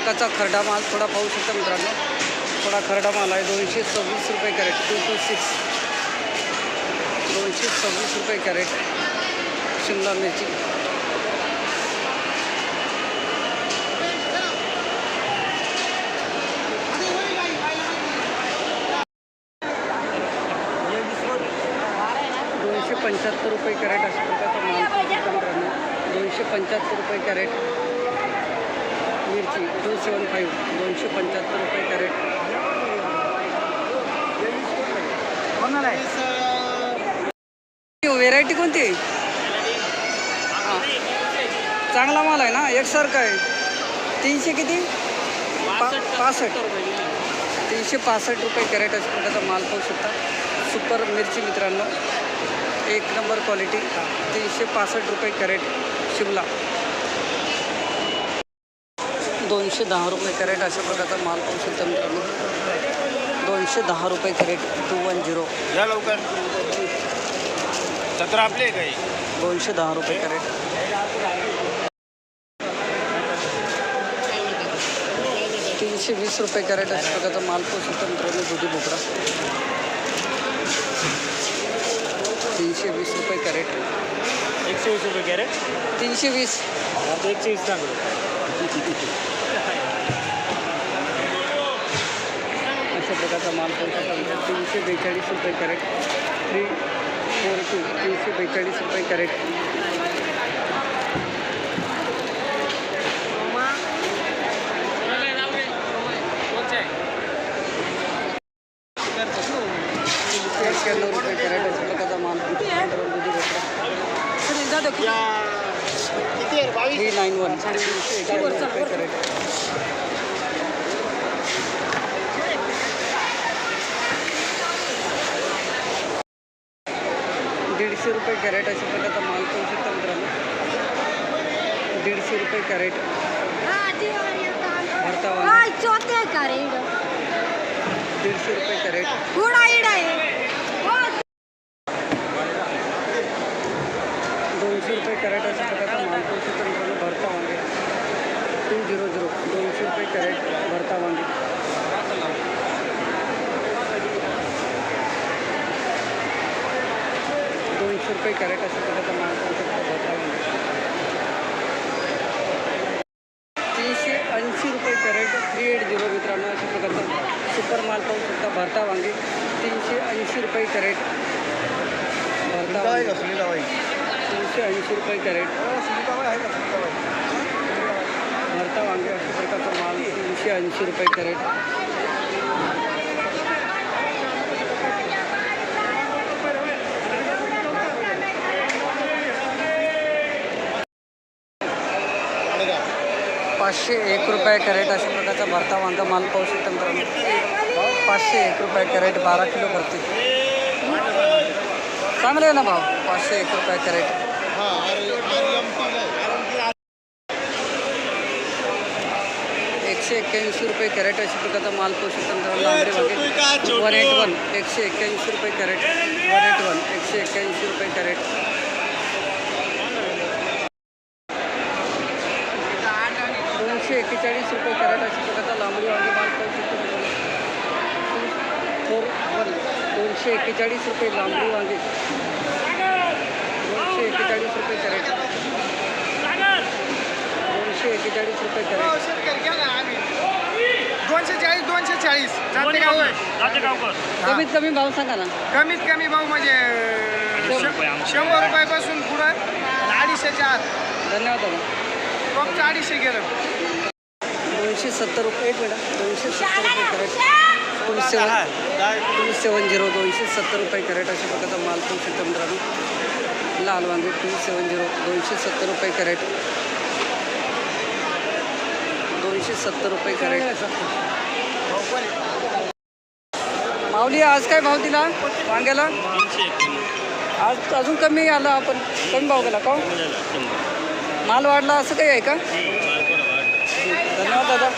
प्रकारचा खरडा माल थोडा पाहू शकता मित्रांनो. थोडा खरडा माल आहे. दोनशे सव्वीस रुपये कॅरेट. टू टू सिक्स दोनशे सव्वीस रुपये कॅरेट. शिमला मिरची. दोनशे पंच्याहत्तर रुपये कॅरेट अशा प्रकारचा माल. दोनशे पंच्याहत्तर रुपये कॅरेट. मिरची टू सेवन फाईव्ह दोनशे पंच्याहत्तर रुपये कॅरेट. व्हेरायटी कोणती आहे. हां चांगला माल आहे ना? एकसारखा आहे. तीनशे किती? पा पासष्ट तीनशे पासष्ट रुपये कॅरेट अशा प्रकारचा माल पाहू शकता. सुपर मिरची मित्रांनो. एक नंबर क्वालिटी तीनशे पासष्ट रुपये कॅरेट शिमला. दोनशे दहा रुपये कॅरेट अशा प्रकारचा माल पाहू शकता मित्रांनो दोनशे दहा रुपये कॅरेट टू वन झिरो या लवकर। सतरा आपले काही दोनशे दहा रुपये कॅरेट। तीनशे वीस रुपये कॅरेट अशा प्रकारचा माल पाहू शकता मित्रांनो दुधी भोपळा तीनशे वीस रुपये कॅरेट। एकशे वीस रुपये कॅरेट। तीनशे वीस आता एकशे वीस सांगतो माल मित्रांनो तीनशे बेचाळीस रुपये कॅरेट थ्री फोर टू तीनशे बेचाळीस रुपये कॅरेट तीनशे एक्क्याण्णव रुपये कॅरेट अशा प्रकारचा माल थ्री नाईन वन तीनशे एक्क्याण्णव रुपये कॅरेट दीडशे रुपये कॅरेट अशा प्रकारचा माल पाहू शकता मित्रांनो. दीडशे रुपये कॅरेट. दीडशे रुपये कॅरेट. आहे. दोनशे रुपये कॅरेट अशा प्रकारचा माल पाहू शकता मित्रांनो भरता वांगे टू झिरो झिरो दोनशे रुपये कॅरेट भरता वांगे रुपये कॅरेट अशा प्रकारचा माल तीनशे ऐंशी रुपये कॅरेट थ्री एट झिरो मित्रांनो अशा प्रकारचा सुपर माल पाहू शकता भरता वांगे. तीनशे ऐंशी रुपये कॅरेट भरता तीनशे ऐंशी रुपये कॅरेट भरता वांगे अशा प्रकारचा माल तीनशे ऐंशी रुपये कॅरेट. पाचशे एक रुपये कॅरेट अशा प्रकारचा भरता वांगा माल पाहू शकता मित्रांनो. पाचशे एक रुपये कॅरेट बारा किलो भरते. चांगले आहे ना भाव? पाचशे एक रुपये कॅरेट. एकशे एक्क्याऐंशी रुपये कॅरेट अशा प्रकारचा माल पाहू शकता मित्रांनो. वांगे वन एट वन. एकशे एक्क्याऐंशी रुपये कॅरेट. One eight one. एकशे एक्क्याऐंशी रुपये कॅरेट दोनशे एक्केचाळीस रुपये कॅरेट अशा प्रकारचा लांबडी वांगे माल पाहू शकतो फोर वन दोनशे एक्केचाळीस रुपये लांबडी वांगे. दोनशे एक्केचाळीस रुपये कॅरेट. दोनशे एक्केचाळीस रुपये कॅरेट. दोनशे चाळीस दोनशे चाळीस? कमीत कमी भाव सांगा ना. कमीत कमी भाव म्हणजे शंभर रुपयापासून पुढं अडीचशेच्या आत. धन्यवाद टॉपचं अडीचशे गेलं. दोनशे सत्तर रुपये एक मिनिट दोनशे सत्तर रुपये crate. Two seven two seven zero दोनशे सत्तर रुपये कॅरेट अशा प्रकारचा माल पाहू शकता मित्रांनो. लाल वांगे टू सेवन झिरो दोनशे सत्तर रुपये कॅरेट. दोनशे सत्तर रुपये कॅरेट. माऊली आज काय भाव दिला? वांग्याला? आज अजून कमी आला आपण. कमी भाव गेला का हो? माल वाढला असं काही आहे का? धन्यवाद दादा.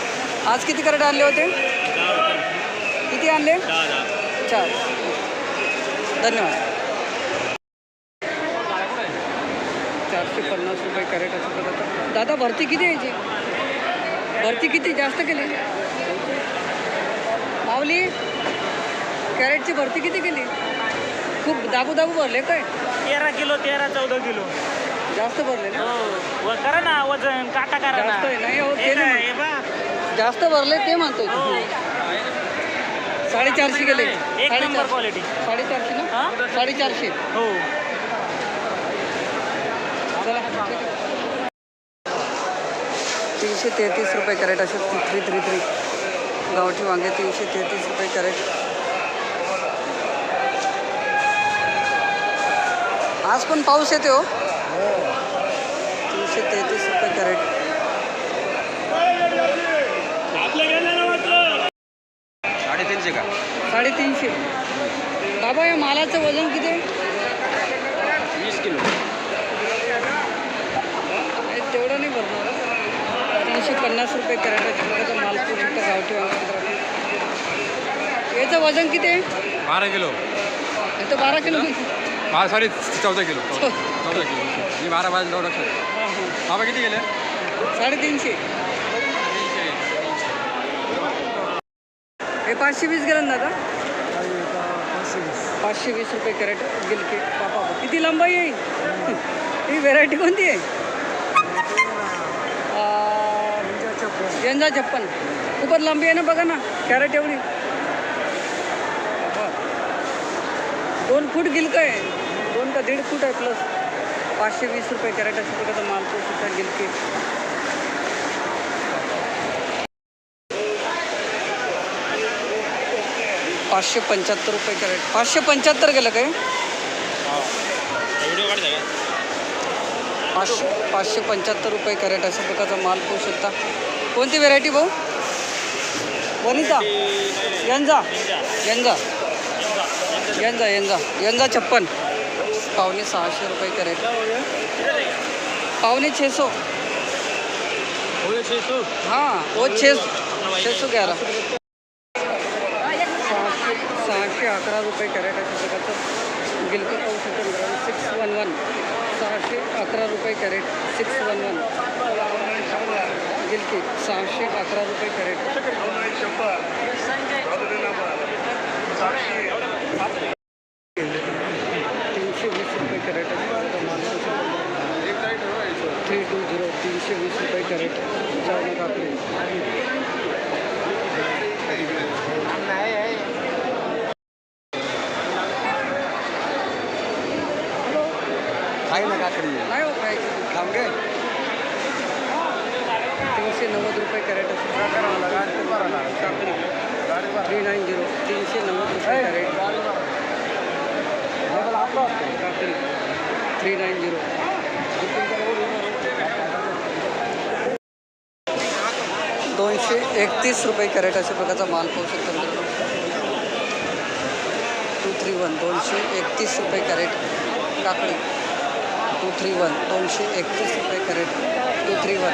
आज किती कॅरेट आणले होते? किती आणले? चार. धन्यवाद. चारशे पन्नास रुपये कॅरेट असं करत दादा भरती किती यायची? भरती किती? जास्त केली? माऊली कॅरेटची भरती किती केली? खूप दाबू दाबू भरले काय? तेरा किलो तेरा चौदा किलो. जास्त भरले ना? हो. व- करा ना वजन काटा करा ना. जास्त आहे, नाही हो, हे केलं काय, मग. हे बा. जास्त भरले ते म्हणतोय हो. साडेचारशे गेले. एक नंबर साडेचार क्वालिटी साडेचारशे ना? साडेचारशे. हो. चला. तीनशे तेहतीस रुपये कॅरेट असे थ्री थ्री थ्री गावठी वांगे तीनशे तेहतीस रुपये कॅरेट. आज पण पाऊस येते हो. तीनशे तेहतीस रुपये कॅरेट. साडेतीनशे का? साडेतीनशे. बाबा या मालाचं वजन किती आहे? वीस किलो. नाही, तेवढं नाही भरणार. तीनशे पन्नास रुपये प्रकारचा माल करू शकता गावठी याचं वजन किती आहे? बारा किलो. इथं बारा किलो. बारा साडे चौदा किलो. चौदा किलो. मी बारा बारा किलो बाबा किती गेले? साडेतीनशे. हे पाचशे वीस गेलं दादा पाचशे वीस रुपये कॅरेट गेल की बापा किती लंबाई आहे ही? व्हेरायटी कोणती आहे? यंदा छप्पन. खूपच लांबी आहे ना बघा ना कॅरेट एवढी. दोन फूट गिलकं आहे. दोन का दीड फूट आहे प्लस पाचशे वीस रुपये कॅरेट अशा प्रकारचा माल तो सुद्धा गिलकी. पाचशे पंच्याहत्तर रुपये कॅरेट. पाचशे पंच्याहत्तर गेलं काय? पाचशे पाचशे पंच्याहत्तर रुपये कॅरेट अशा प्रकारचा माल पाहू शकता कोणती व्हेरायटी भाऊ? वनिता. यंजा. यंजा यंजा यंजा. यंजा छप्पन. पावणे सहाशे रुपये कॅरेट पावणे छे सौ हाँ वो छे छे सौ ग्यारह. सहाशे सहाशे अकरा रुपये कॅरेट अशा प्रकारचं गिलकं पाहू शकतो मित्रांनो सिक्स वन वन सहाशे अकरा रुपये कॅरेट सिक्स वन वन गिलकी सहाशे अकरा रुपये कॅरेट तीनशे वीस रुपये कॅरेट थ्री टू झिरो तीनशे वीस रुपये कॅरेट चावलं काकडी खाई ना काकडी नाही हो काय थांब गे तीनशे नव्वद रुपये कॅरेट काकडी थ्री नाईन झिरो तीनशे नव्वद रुपये कॅरेट काकडी थ्री नाईन झिरो दोनशे एकतीस रुपये कॅरेट अशा प्रकारचा माल पाहू शकता मित्रांनो. टू थ्री वन दोनशे एकतीस रुपये कॅरेट काकडी. टू थ्री वन दोनशे एकतीस रुपये कॅरेट टू थ्री वन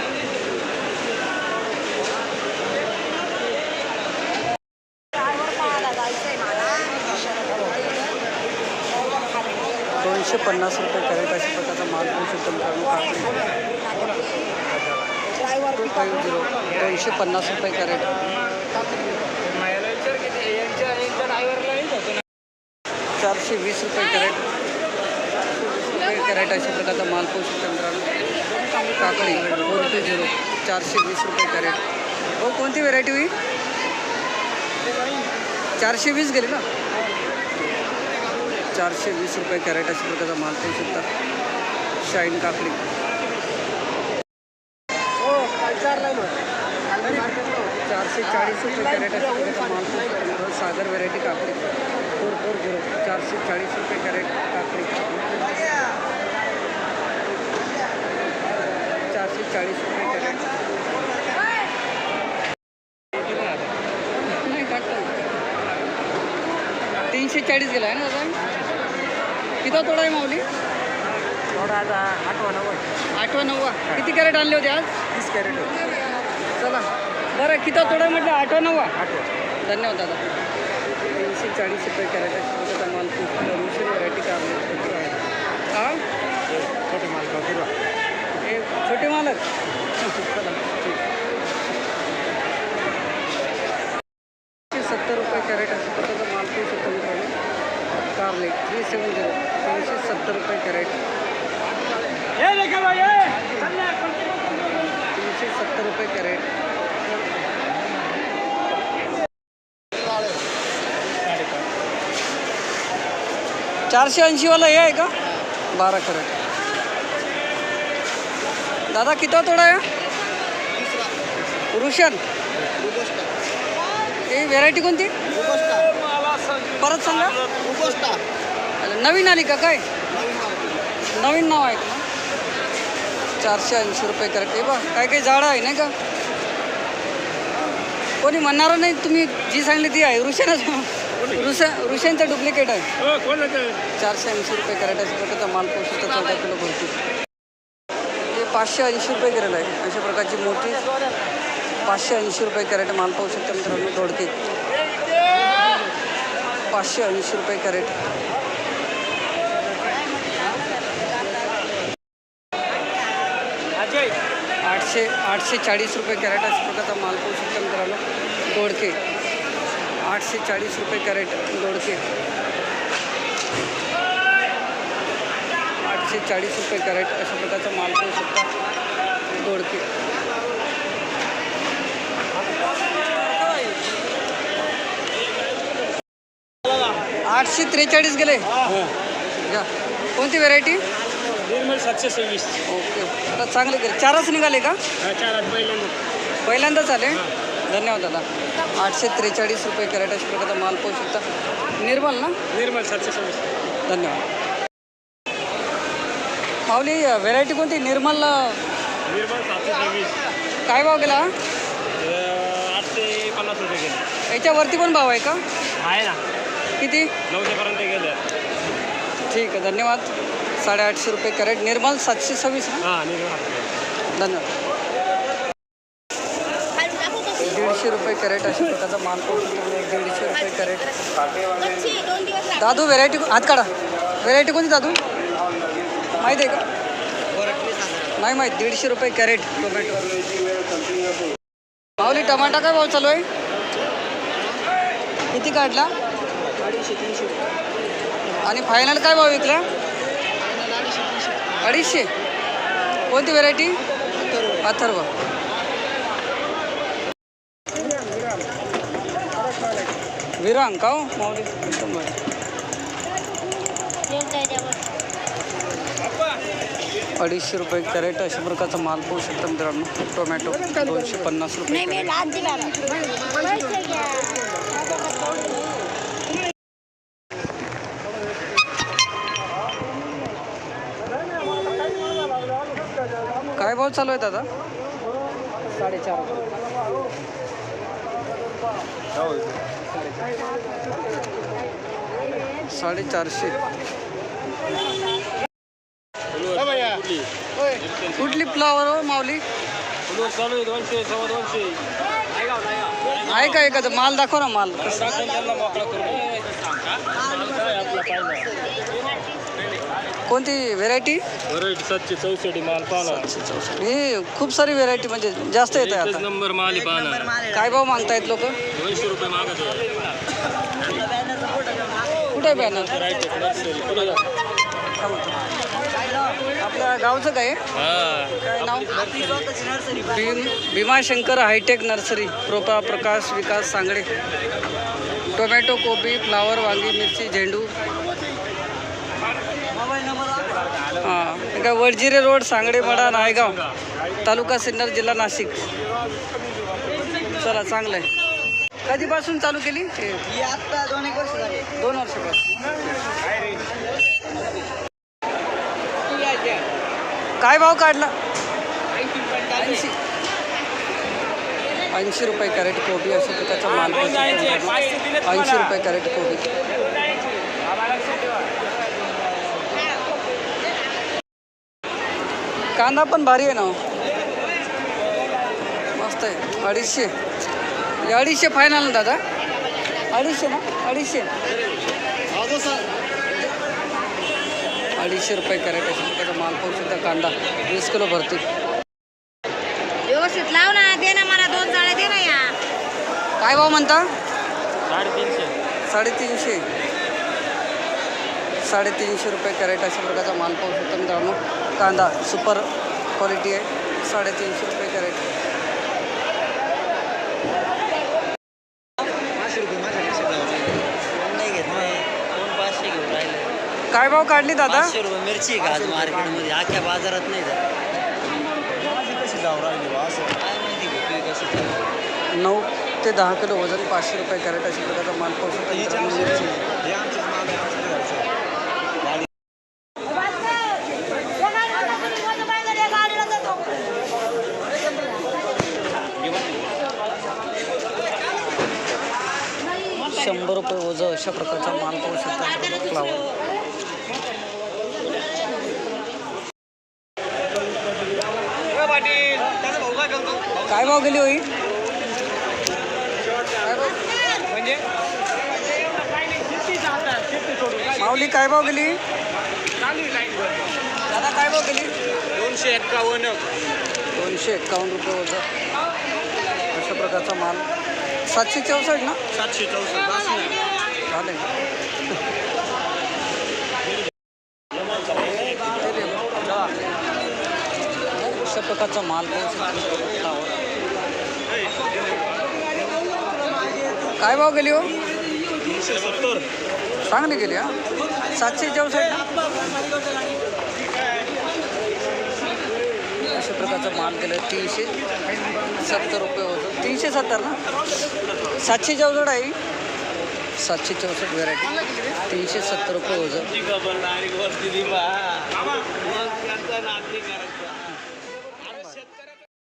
दोनशे पन्नास रुपये कॅरेट अशा प्रकारचा माल शकतो मित्रांनो टू फाईव्ह झिरो दोनशे पन्नास रुपये कॅरेट. चारशे वीस रुपये कॅरेट. रुपये कॅरेट अशा प्रकारचा माल पाहू शकतो मित्रांनो. काकडी फोर टू झिरो? चारशे वीस रुपये कॅरेट. हो कोणती व्हेरायटी होईल? चारशे वीस गेली ना? चारशे वीस रुपये कॅरेट अशा प्रकारचा माल पाहू शकता. शाईन काकडी. हो, चारशे चाळीस रुपये कॅरेट अशा प्रकारचा माल पाहू शकता सागर व्हेरायटी काकडी. फोर फोर झिरो चारशे चाळीस रुपये कॅरेट काकडी. चारशे चाळीस रुपये कॅरेट. तीनशे चाळीस गेला आहे ना दादा किती तोडा आहे माऊली? थोडा आता आठवा नव्वद आठवा नववा किती कॅरेट आणले होते आज? तीस कॅरेट चला. बरं किती आहे म्हटलं? आठवा नववा आठवा. धन्यवाद दादा. चालीस रुपये कैरेट है छोटे का माल मिश्री वैरायटी का हाँ। छोटे माल का फिर छोटे माल सत्तर रुपये कैरेट है छोटे का माल को सत्तर रुपये कार्ले थ्री सेवन ज़ीरो तीन से सत्तर रुपये कैरेट तीन से सत्तर रुपये कैरेट चारशे ऐंशीवाला हे आहे का? बारा कॅरेट. दादा किती तोडा आहे? रुशन ही व्हेरायटी कोणती? परत सांगा. नवीन आली का काय? नवीन नाव आहे का? चारशे ऐंशी रुपये करते हे बा काय काही झाडं आहे नाही का? कोणी म्हणणार नाही तुम्ही जी सांगली ती आहे. रुशनच रुशन रुशनचं डुप्लिकेट आहे. चारशे ऐंशी रुपये कॅरेट अशा प्रकारचा माल पोषित चौदा किलो भरतो. हे पाचशे ऐंशी रुपये कॅरेट आहे अशा प्रकारची मोठी. पाचशे ऐंशी रुपये कॅरेट माल पाहू शकता मित्रांनो दोडके. पाचशे ऐंशी रुपये कॅरेट. आठशे आठशे चाळीस रुपये कॅरेट अशा प्रकारचा माल पाहू शकता मित्रांनो दोडके. आठशे चाळीस रुपये कॅरेट दोडके. आठशे चाळीस रुपये कॅरेट अशा प्रकारचा माल पाहू शकता दोडके. आठशे त्रेचाळीस गेले. घ्या कोणती व्हेरायटी? निर्मल सातशे सव्वीस. ओके. आता चांगले गेले. चारच निघाले का? पहिल्यांदाच आले. धन्यवाद दादा. आठशे त्रेचाळीस रुपये कॅरेट अशा प्रकारचा माल पाहू शकता. निर्मल ना? निर्मल सातशे सव्वीस. धन्यवाद. माऊली व्हेरायटी कोणती? निर्मल निर्मल सातशे सव्वीस. काय भाव गेला? आठशे पन्नास रुपये गेले. याच्यावरती पण भाव आहे का? आहे ना. किती? नऊशेपर्यंत गेले. ठीक आहे धन्यवाद. साडेआठशे रुपये कॅरेट. निर्मल सातशे सव्वीस हां निर्मल धन्यवाद दीडशे रुपये कॅरेट अशा प्रकारचा माल पाहू शकतो दीडशे रुपये कॅरेट दोन दिवस दादू व्हेरायटी हात काढा. व्हेरायटी कोणती दादू? माहिती आहे का? नाही माहीत. दीडशे रुपये कॅरेट टोमॅटो. माऊली टमाटा काय भाव चालू आहे? किती काढला? आणि फायनल काय भाव विकला? अडीचशे कोणती व्हेरायटी अथर्व. विरांग का हो? एकदम भारी. अडीचशे रुपये कॅरेट अशा प्रकारचा माल पाहू शकता मित्रांनो. टोमॅटो दोनशे पन्नास रुपये काय भाव चालू आहे दादा? साडेचार साडेचारशे. कुठली फ्लावर हो माऊली? चालू आहे दोनशे सव्वा दोनशे. आहे का एखादं? माल दाखव ना माल. कोणती व्हेरायटी व्हरायटी सातशे चौसष्ट माल पाहणार. ही खूप सारी व्हेरायटी म्हणजे जास्त येत आहे आता. नंबर माल आहे पाहणार. काय भाव मागतायत लोक? दोनशे रुपये मागत कुठे बॅनर आपल्या गावचं काय? आहे? काय नाव? Bhim Bhimashankar hi tech nursery. प्रोपा Prakash Vikas Sangade tomato कोबी फ्लावर वांगी मिरची झेंडू. काय वडजिरे रोड सांगडे मडा नायगाव तालुका सिन्नर जिल्हा नाशिक. चला चांगलं आहे कधीपासून चालू केली? हे. आता दोन एक वर्ष झाले. दोन वर्षापासून. काय भाव काढला? ऐंशी. ऐंशी रुपये कॅरेट कोबी अशा प्रकारचा माल ऐंशी रुपये कॅरेट कोबी. कांदा पण भारी आहे ना. मस्त आहे. अडीचशे. हे अडीचशे फायनल ना दादा? अडीचशे ना? अडीचशे. अडीचशे रुपये कॅरेट अशा प्रकारचा माल पाहू शकता कांदा. वीस किलो भरते. व्यवस्थित लाव ना. दे ना मला दोन जाळे दे ना या. काय भाव म्हणता? साडेतीनशे. साडेतीनशे. साडेतीनशे रुपये कॅरेट अशा प्रकारचा माल पाहू शकतो मित्रांनो. कांदा सुपर क्वालिटी आहे. साडेतीनशे रुपये कॅरेट काय भाव काढली दादा? मिरची आहे का आज मार्केटमध्ये? अख्ख्या बाजारात नाही नऊ ते दहा किलो वजन पाचशे रुपये कॅरेट अशा प्रकारचा माल पाहू शकतो मित्रांनो मिरची शंभर रुपये वजन अशा प्रकारचा माल पाहू शकता फ्लावर काय भाव गेली होई? म्हणजे? माऊली काय भाव गेली? दादा काय भाव गेली? दोनशे एक्कावन्न. दोनशे एक्कावन्न रुपये वजन. अशा प्रकारचा माल. सातशे चौसष्ट ना? सातशे चौसष्ट चालेल. अशा प्रकारचा माल काय भाव गेली हो? चांगली गेली हा? सातशे चौसष्ट? अशा प्रकारचा माल गेलं तीनशे सत्तर रुपये होतं. तीनशे सत्तर ना? सातशे चौसष्ट आहे. सातशे चौसष्ट व्हेरायटी तीनशे सत्तर रुपये होतं